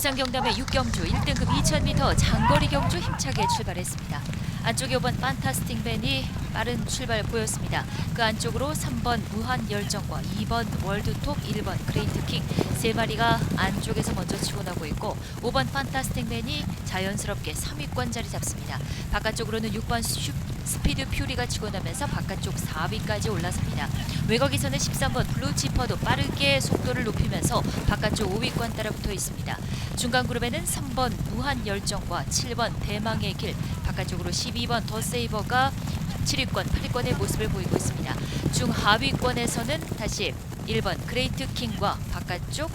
부산 경남의 육경주 1등급 2000m 장거리 경주 힘차게 출발했습니다. 안쪽에 5번 판타스틱 밴이 빠른 출발 보였습니다. 그 안쪽으로 3번 무한 열정과 2번 월드톱, 1번 그레이트 킹 세 마리가 안쪽에서 먼저 나고 있고 5번 판타스틱 밴이 자연스럽게 3위권 자리 잡습니다. 바깥쪽으로는 6번 슈, 스피드 퓨리가 치고 나면서 바깥쪽 4위까지 올라섭니다. 외곽에서는 13번 블루치퍼도 빠르게 속도를 높이면서 바깥쪽 5위권 따라 붙어 있습니다. 중간 그룹에는 3번 무한 열정과 7번 대망의 길, 바깥쪽으로 12번 더 세이버가 7위권, 8위권의 모습을 보이고 있습니다. 중하위권에서는 다시 1번 그레이트 킹과 바깥쪽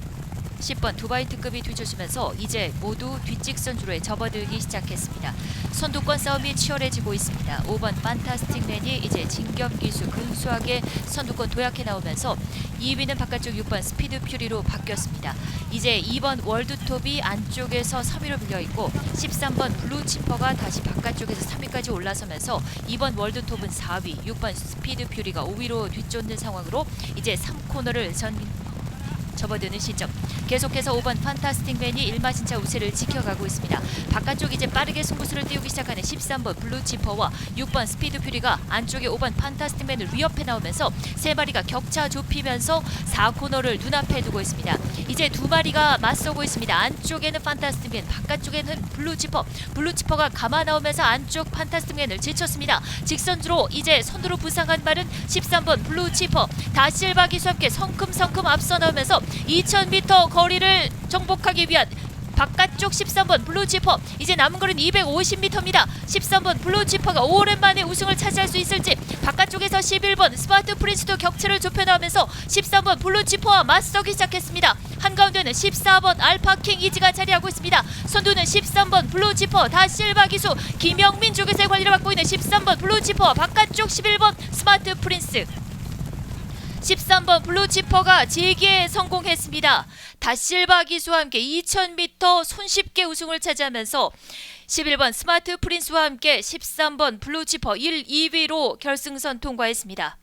10번 두바이 특급이 뒤쫓으면서 이제 모두 뒷직선 주로에 접어들기 시작했습니다. 선두권 싸움이 치열해지고 있습니다. 5번 판타스틱맨이 이제 진격 기수 근수하게 선두권 도약해 나오면서 2위는 바깥쪽 6번 스피드 퓨리로 바뀌었습니다. 이제 2번 월드톱이 안쪽에서 3위로 밀려 있고 13번 블루치퍼가 다시 바깥쪽에서 3위까지 올라서면서 2번 월드톱은 4위, 6번 스피드 퓨리가 5위로 뒤쫓는 상황으로 이제 3코너를 전 접어드는 시점. 계속해서 5번 판타스틱 밴이 일마진차 우세를 지켜가고 있습니다. 바깥쪽 이제 빠르게 승부수를 띄우기 시작하는 13번 블루치퍼와 6번 스피드 퓨리가 안쪽에 5번 판타스틱 밴을 위협해 나오면서 세 마리가 격차 좁히면서 4코너를 눈앞에 두고 있습니다. 이제 두 마리가 맞서고 있습니다. 안쪽에는 판타스틱 밴, 바깥쪽에는 블루치퍼. 블루치퍼가 감아 나오면서 안쪽 판타스틱 밴을 제쳤습니다. 직선주로 이제 선두로 부상한 말은 13번 블루치퍼. 다실바 기수와 함께 성큼성큼 앞서 나오면서 2000m 거리를 정복하기 위한 바깥쪽 13번 블루치퍼 이제 남은 거리는 250m입니다. 13번 블루치퍼가 오랜만에 우승을 차지할 수 있을지 바깥쪽에서 11번 스마트 프린스도 격차를 좁혀나오면서 13번 블루치퍼와 맞서기 시작했습니다. 한가운데는 14번 알파킹 이지가 자리하고 있습니다. 선두는 13번 블루치퍼 다실바 기수 김영민 쪽에서의 관리를 받고 있는 13번 블루치퍼 바깥쪽 11번 스마트 프린스 13번 블루치퍼가 재기에 성공했습니다. 다실바 기수와 함께 2000m 손쉽게 우승을 차지하면서 11번 스마트 프린스와 함께 13번 블루치퍼 1, 2위로 결승선 통과했습니다.